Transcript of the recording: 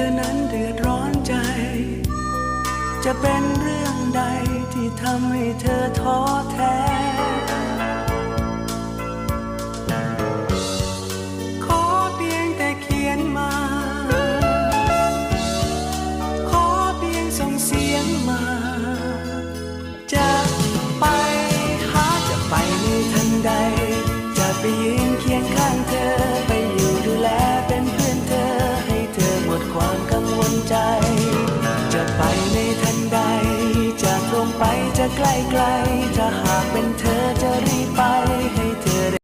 ธอนั้นเดือดร้อนใจ จะเป็นเรื่องใดที่ทำให้เธอท้อแท้ ขอเพียงแต่เขียนมา ขอเพียงส่งเสียงมา จะไปหาจะไปในทันใด จะไปยืนเคียงข้างเธอ จ จะไปในทันใด จะตรงไปจะใกล้ไกลจะหากเป็นเธอ